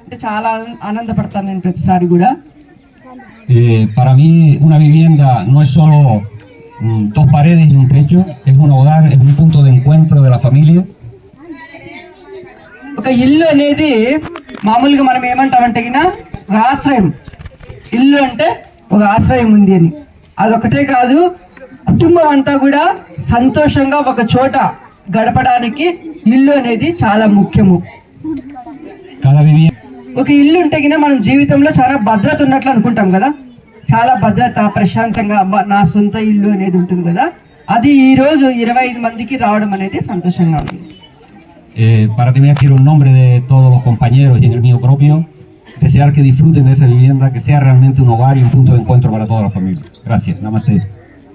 అంటే చాలా ఆనందపడతాను నేను ప్రతిసారి కూడా. Eh, para mí una vivienda no es solo mm, dos paredes y un techo, es un hogar, es un punto de encuentro de la familia. ఒక ఇల్లు అనేది మామూలుగా మనం ఏమంటామంటే గిన ఒక ఆశ్రయం. ఇల్లు అంటే ఒక ఆశ్రయం ఉంది అని. అదొకటే కాదు కుటుంబం అంతా కూడా సంతోషంగా ఒక చోట గడపడానికి ఇల్లు అనేది చాలా ముఖ్యము. ఒక ఇల్లు ఉంటే గిన మనం జీవితంలో చాలా భద్రత ఉన్నట్లు అనుకుంటాం కదా చాలా భద్రత ప్రశాంతంగా అబ్బా నా సొంత ఇల్లు అనేది ఉంటుంది కదా అది ఈ రోజు ఇరవై ఐదు మందికి రావడం అనేది సంతోషంగా ఉంది Eh, para terminar, quiero en nombre de todos los compañeros y en el mío propio, desear que disfruten de esa vivienda, que sea realmente un hogar y un punto de encuentro para toda la familia. Gracias, namaste.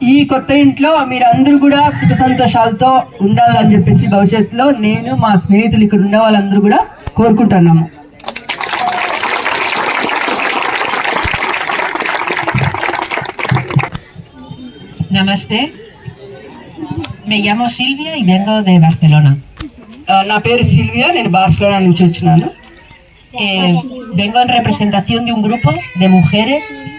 ఈ కొత్త ఇంట్లో మీరు అందరూ కూడా సుఖ సంతోషాలతో ఉండాలని చెప్పేసి భవిష్యత్తులో నేను మా స్నేహితులు ఇక్కడ ఉండే వాళ్ళందరూ కూడా కోరుకుంటున్నాము Namaste. Me llamo Silvia y vengo de Barcelona. ఆ, నా పేరు సిల్వియా నేను బార్సిలోనా నుంచి వచ్చినాను Eh, vengo en representación de un grupo de mujeres,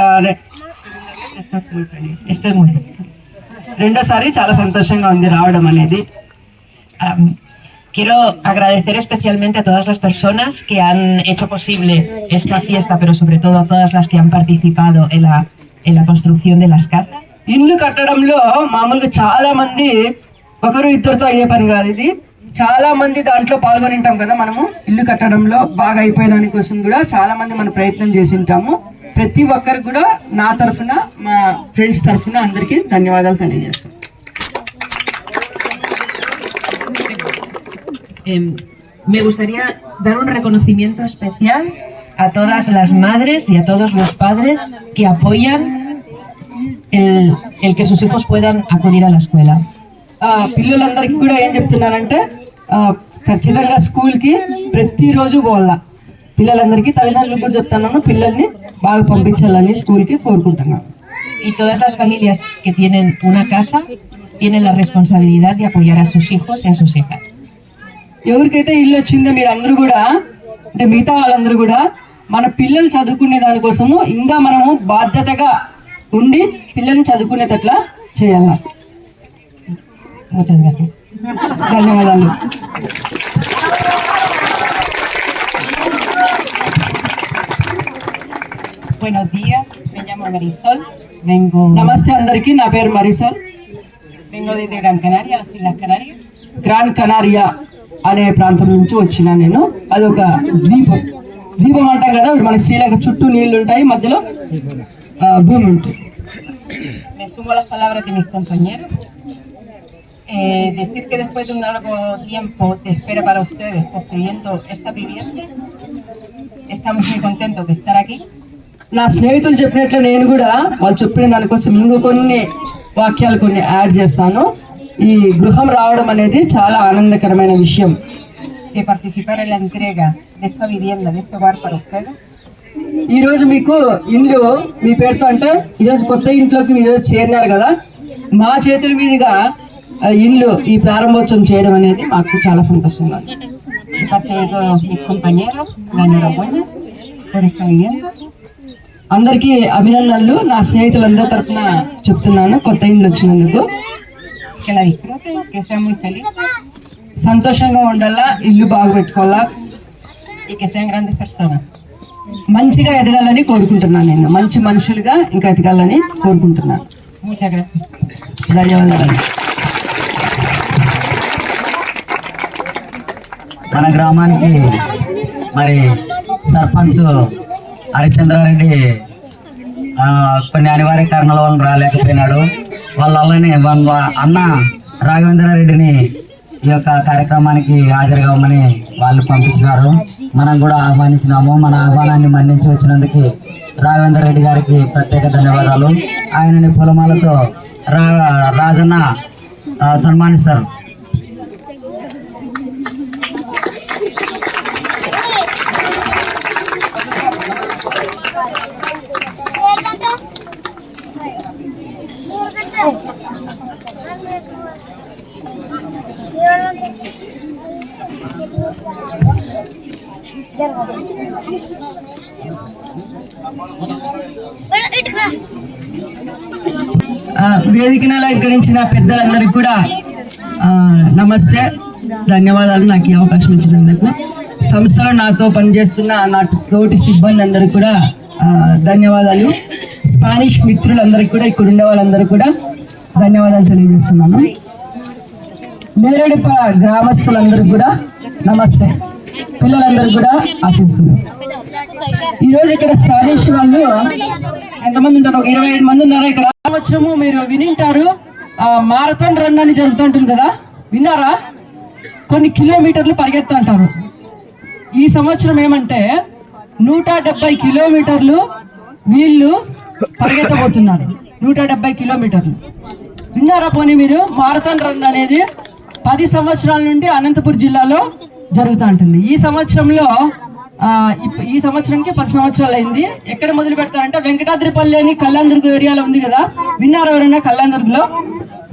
ఆ, రె- Estoy muy bien. రెండోసారి చాలా సంతోషంగా ఉంది రావడం అనేది Am, quiero agradecer especialmente a todas las personas que han hecho posible esta fiesta, pero sobre todo a todas las que han participado en la, en la construcción de las casas. ఇల్లు కట్టడంలో మామూలుగా చాలా మంది ఒకరు ఇద్దరితో అయ్యే పని కాదు ఇది చాలా మంది దాంట్లో పాల్గొని ఉంటాం కదా మనము ఇల్లు కట్టడంలో బాగా అయిపోయేదాని కోసం కూడా చాలా మంది మనం ప్రయత్నం చేసి ఉంటాము ప్రతి ఒక్కరు కూడా నా తరఫున మా ఫ్రెండ్స్ తరఫున అందరికీ ధన్యవాదాలు తెలియజేస్తాం Em, me gustaría dar un reconocimiento especial a todas las madres y a todos los padres que apoyan el, el que sus hijos puedan acudir a la escuela. పిల్లలందరికీ కూడా ఏం చెప్తున్నారంటే ఖచ్చితంగా స్కూల్కి ప్రతిరోజు పోవాల పిల్లలందరికీ తల్లిదండ్రులకు కూడా చెప్తున్నాను పిల్లల్ని బాగా పంపించాలని స్కూల్కి కోరుకుంటున్నాను Y todas las familias que tienen una casa tienen la responsabilidad de apoyar a sus hijos y a sus hijas. ఎవరికైతే ఇల్లు వచ్చిందో మీరు అందరూ కూడా అంటే మిగతా వాళ్ళందరూ కూడా మన పిల్లలు చదువుకునే దానికోసము ఇంకా మనము బాధ్యతగా ఉండి పిల్లల్ని చదువుకునేటట్లా చేయాల. ధన్యవాదాలు Buenos días, me llamo Marisol, vengo, నమస్తే అందరికీ నా పేరు Marisol vengo desde Gran Canaria, las Islas Canarias. Gran Canaria అనే ప్రాంతం నుంచి వచ్చిన నేను అదొక ద్వీపం ద్వీపం అంటాం కదా ఇప్పుడు మనకి శ్రీలంక చుట్టూ నీళ్లు ఉంటాయి మధ్యలో ఆ, భూమి ఉంటుంది Me sumo a las palabras de mis compañeros. Eh, decir que después de un largo tiempo de espera para ustedes construyendo esta vivienda, estamos muy contentos de estar aquí. నా స్నేహితులు చెప్పినట్లు నేను కూడా వాళ్ళు చెప్పిన దానికోసం ఇంకో కొన్ని వాక్యాలు కొన్ని యాడ్ చేస్తాను ఈ గృహం రావడం అనేది చాలా ఆనందకరమైన విషయం de participar en la entrega de esta vivienda, de este hogar para ustedes. ఈ రోజు మీకు ఇండ్లు మీ పేరుతో అంటే ఈరోజు కొత్త ఇంట్లోకి మీరు చేరినారు కదా మా చేతుల మీదుగా ఆ, ఇండ్లు ఈ ప్రారంభోత్సవం చేయడం అనేది మాకు చాలా సంతోషంగా ఉంది. అందరికీ అభినందనలు. నా స్నేహితులందరి తరఫున చెప్తున్నాను కొత్త ఇండ్లు వచ్చినందుకు. సంతోషంగా ఉండాలా ఇల్లు బాగా పెట్టుకోవాలా. మంచిగా ఎదగాలని కోరుకుంటున్నాను నేను. మంచి మనుషులుగా ఇంకా ఎదగాలని కోరుకుంటున్నాను. ధన్యవాదాలు. మన గ్రామానికి మరి సర్పంచ్ హరిచంద్రారెడ్డి కొన్ని అనివార్య కారణాల వల్ల రాలేకపోయినాడు. వాళ్ళ వల్లనే అన్న రాఘవేంద్రారెడ్డిని ఈ యొక్క కార్యక్రమానికి హాజరుగామని వాళ్ళు పంపించినారు. మనం కూడా ఆహ్వానించినాము. మన ఆహ్వానాన్ని మన్నించి వచ్చినందుకు రాఘవేంద్ర రెడ్డి గారికి ప్రత్యేక ధన్యవాదాలు. ఆయనని పొలమాలతో రా రాజన్న సన్మానిస్తారు. వేదికను అలంకరించిన పెద్దలందరికీ కూడా నమస్తే. ధన్యవాదాలు. నాకు ఈ అవకాశం ఇచ్చినందుకు. సంస్థలో నాతో పనిచేస్తున్న నా తోటి సిబ్బంది అందరికీ కూడా ధన్యవాదాలు. స్పానిష్ మిత్రులందరికీ కూడా ఇక్కడ ఉండే వాళ్ళందరూ కూడా ధన్యవాదాలు తెలియజేస్తున్నాను. నేరేడుప గ్రామస్తులందరూ కూడా నమస్తే. పిల్లలందరూ కూడా ఆశిస్తున్నారు ఈరోజు ఇక్కడ స్పానిష్ వాళ్ళు ఎంతమంది ఉంటారు? ఒక ఇరవై ఐదు మంది ఉన్నారు ఇక్కడ? సంవత్సరము మీరు వినింటారు. ఆ, మారథాన్ రన్ అని జరుగుతుంటుంది కదా? విన్నారా? కొన్ని కిలోమీటర్లు పరిగెత్తంటారు ఈ సంవత్సరం ఏమంటే నూట డెబ్బై కిలోమీటర్లు వీళ్ళు పరిగెత్తబోతున్నారు. నూట డెబ్బై కిలోమీటర్లు. విన్నారా పోనీ మీరు? మారథాన్ రన్ అనేది పది సంవత్సరాల నుండి అనంతపురం జిల్లాలో జరుగుతూ ఉంటుంది. ఈ సంవత్సరంలో ఆ, ఈ సంవత్సరంకి పది సంవత్సరాలు అయింది. ఎక్కడ మొదలు పెడతారంటే వెంకటాద్రిపల్లి అని కళ్యాణదుర్గ ఏరియాలో ఉంది కదా. విన్నారా ఎవరైనా కళ్యాణదుర్గలో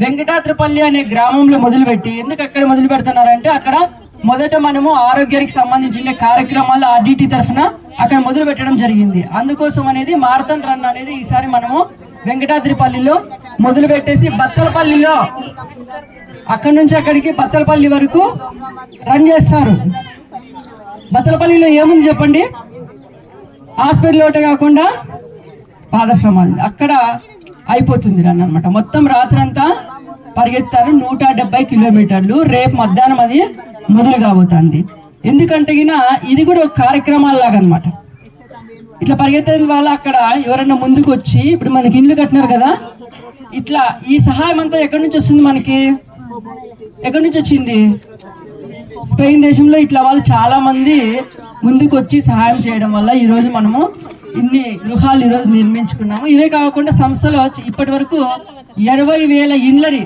వెంకటాద్రిపల్లి అనే గ్రామంలో మొదలుపెట్టి ఎందుకు అక్కడ మొదలు పెడుతున్నారంటే అక్కడ మొదట మనము ఆరోగ్యానికి సంబంధించిన కార్యక్రమాలు ఆర్డిటి తరఫున అక్కడ మొదలు పెట్టడం జరిగింది. అందుకోసం అనేది మారథాన్ రన్ అనేది ఈసారి మనము వెంకటాద్రిపల్లిలో మొదలు పెట్టేసి బత్తలపల్లిలో అక్కడి నుంచి అక్కడికి బత్తలపల్లి వరకు రన్ చేస్తారు. బత్తలపల్లిలో ఏముంది చెప్పండి? హాస్పిటల్ ఒకటే కాకుండా ఫాదర్ సమాధి అక్కడ అయిపోతుంది రన్ అనమాట మొత్తం రాత్రంతా పరిగెత్తారు నూట డెబ్బై కిలోమీటర్లు. రేపు మధ్యాహ్నం అది మొదలు కాబోతుంది. ఎందుకంటే ఇది కూడా ఒక కార్యక్రమాలాగా అనమాట ఇట్లా పరిగెత్తడం వల్ల అక్కడ ఎవరైనా ముందుకు వచ్చి ఇప్పుడు మనకి ఇల్లు కట్టినారు కదా ఇట్లా ఈ సహాయం అంతా ఎక్కడి నుంచి వస్తుంది మనకి? ఎక్కడి నుంచి వచ్చింది? స్పెయిన్ దేశంలో ఇట్లా వాళ్ళు చాలా మంది ముందుకు వచ్చి సహాయం చేయడం వల్ల ఈరోజు మనము ఇన్ని గృహాలు ఈరోజు నిర్మించుకున్నాము. ఇవే కాకుండా సంస్థలో ఇప్పటి వరకు ఎనభై వేల ఇండ్లని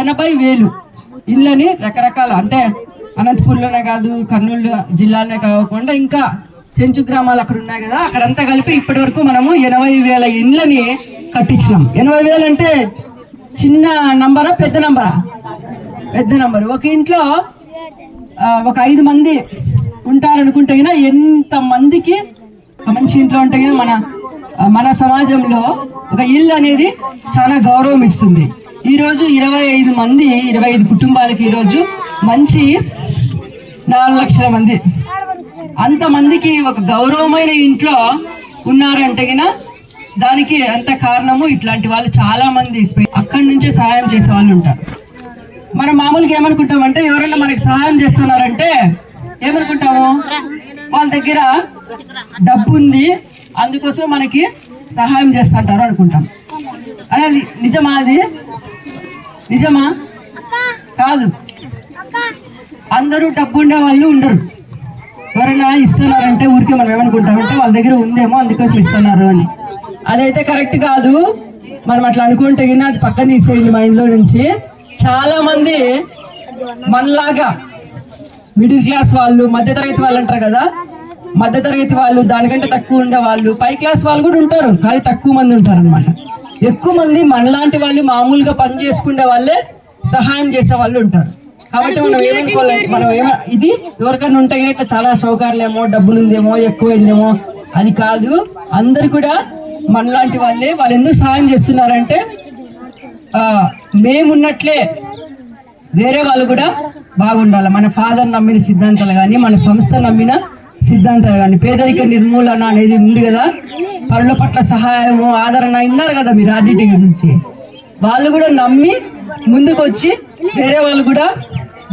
ఎనభై వేలు. ఇళ్ళని రకరకాల అంటే అనంతపూర్లోనే కాదు కర్నూలు జిల్లాలోనే కాకుండా ఇంకా చెంచు గ్రామాలు అక్కడ ఉన్నాయి కదా అక్కడంతా కలిపి ఇప్పటి వరకు మనము ఎనభై వేల ఇండ్లని కట్టించినాం. ఎనభై వేలు అంటే చిన్న నంబరా పెద్ద నంబరా? పెద్ద నంబర్. ఒక ఇంట్లో ఒక ఐదు మంది ఉంటారనుకుంటే అయినా ఎంత మందికి ఒక మంచి ఇంట్లో ఉంటే మన మన సమాజంలో ఒక ఇల్లు అనేది చాలా గౌరవం ఇస్తుంది. ఈరోజు ఇరవై ఐదు మంది ఇరవై ఐదు కుటుంబాలకి ఈరోజు మంచి నాలుగు లక్షల మంది. అంతమందికి ఒక గౌరవమైన ఇంట్లో ఉన్నారంటే దానికి అంత కారణము ఇట్లాంటి వాళ్ళు చాలా మంది అక్కడి నుంచే సహాయం చేసే వాళ్ళు ఉంటారు. మనం మామూలుగా ఏమనుకుంటామంటే ఎవరైనా మనకి సహాయం చేస్తున్నారంటే ఏమనుకుంటాము? వాళ్ళ దగ్గర డబ్బు ఉంది అందుకోసం మనకి సహాయం చేస్తుంటారు అనుకుంటాం. అనేది నిజమా అది నిజమా? కాదు. అందరూ డబ్బు ఉండే వాళ్ళు ఉండరు. ఎవరైనా ఇస్తున్నారంటే ఊరికే మనం ఏమనుకుంటామంటే వాళ్ళ దగ్గర ఉందేమో అందుకోసం ఇస్తున్నారు అని. అదైతే కరెక్ట్ కాదు. మనం అట్లా అనుకుంటే గిన అది పక్కన తీసేయండి మైండ్లో నుంచి. చాలా మంది మనలాగా మిడిల్ క్లాస్ వాళ్ళు మధ్యతరగతి వాళ్ళు అంటారు కదా? మధ్యతరగతి వాళ్ళు దానికంటే తక్కువ ఉండే వాళ్ళు పై క్లాస్ వాళ్ళు కూడా ఉంటారు కానీ తక్కువ మంది ఉంటారు అనమాట ఎక్కువ మంది మనలాంటి వాళ్ళు మామూలుగా పని చేసుకునే వాళ్ళే సహాయం చేసే వాళ్ళు ఉంటారు. కాబట్టి మనం ఏమనుకోవాలి మనం ఏమ ఇది ఎవరికైనా ఉంటే ఇట్లా చాలా సౌకర్యాలేమో డబ్బులు ఉందేమో ఎక్కువైందేమో అది కాదు. అందరు కూడా మనలాంటి వాళ్ళే. వాళ్ళు ఎందుకు సహాయం చేస్తున్నారంటే ఆ, మేమున్నట్లే వేరే వాళ్ళు కూడా బాగుండాలి. మన ఫాదర్ నమ్మిన సిద్ధాంతాలు కానీ మన సంస్థ నమ్మిన సిద్ధాంతాలు కానీ పేదరిక నిర్మూలన అనేది ఉంది కదా. పనుల పట్ల సహాయము ఆదరణ విన్నారు కదా మీరు ఆర్డిటీ గురించి. వాళ్ళు కూడా నమ్మి ముందుకు వచ్చి వేరే వాళ్ళు కూడా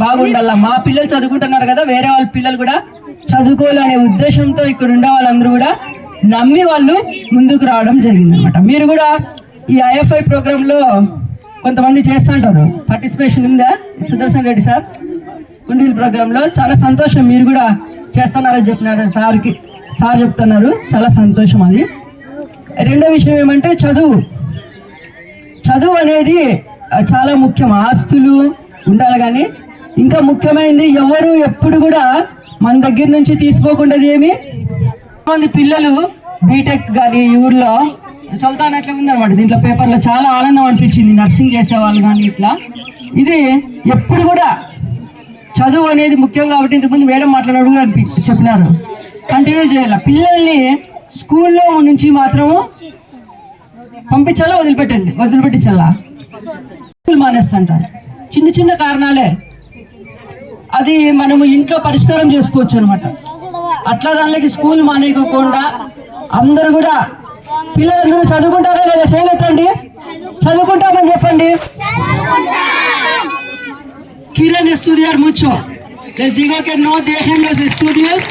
బాగుండాల? మా పిల్లలు చదువుకుంటున్నారు కదా వేరే వాళ్ళ పిల్లలు కూడా చదువుకోవాలనే ఉద్దేశంతో ఇక్కడ ఉండే వాళ్ళందరూ కూడా నమ్మి వాళ్ళు ముందుకు రావడం జరిగింది అనమాట మీరు కూడా ఈ ఐఎఫ్ఐ ప్రోగ్రాంలో కొంతమంది చేస్తుంటారు పార్టిసిపేషన్ ఉందా? సుదర్శన్ రెడ్డి సార్? కుండీల ప్రోగ్రామ్లో చాలా సంతోషం మీరు కూడా చేస్తున్నారని చెప్పినారు. సార్కి సార్ చెప్తున్నారు. చాలా సంతోషం అది. రెండో విషయం ఏమంటే చదువు. చదువు అనేది చాలా ముఖ్యం. ఆస్తులు ఉండాలి కానీ ఇంకా ముఖ్యమైనది ఎవరు ఎప్పుడు కూడా మన దగ్గర నుంచి తీసుకోకుండా ఏమి? మంది పిల్లలు బీటెక్ కానీ ఈ ఊర్లో చదువుతానట్లే ఉందన్నమాట. దీంట్లో పేపర్లో చాలా ఆనందం అనిపించింది. నర్సింగ్ చేసే వాళ్ళు కానీ ఇట్లా. ఇది ఎప్పుడు కూడా చదువు అనేది ముఖ్యం కాబట్టి ఇంతకుముందు మేడం మాట్లాడినప్పుడు అని చెప్పినారు. కంటిన్యూ చేయాలి? పిల్లల్ని స్కూల్లో నుంచి మాత్రము పంపించాలా వదిలిపెట్టండి? వదిలిపెట్టించాలా? స్కూల్ మానేస్తుంటారు. చిన్న చిన్న కారణాలే. అది మనము ఇంట్లో పరిష్కారం చేసుకోవచ్చు అనమాట అట్లా దానికి స్కూల్ మానేయకుండా అందరు కూడా పిల్లలందరూ చదువుకుంటారా లేదా? చేయలేదండి చదువుకుంటామని చెప్పండి. Quieren estudiar mucho. Les digo que no dejen los estudios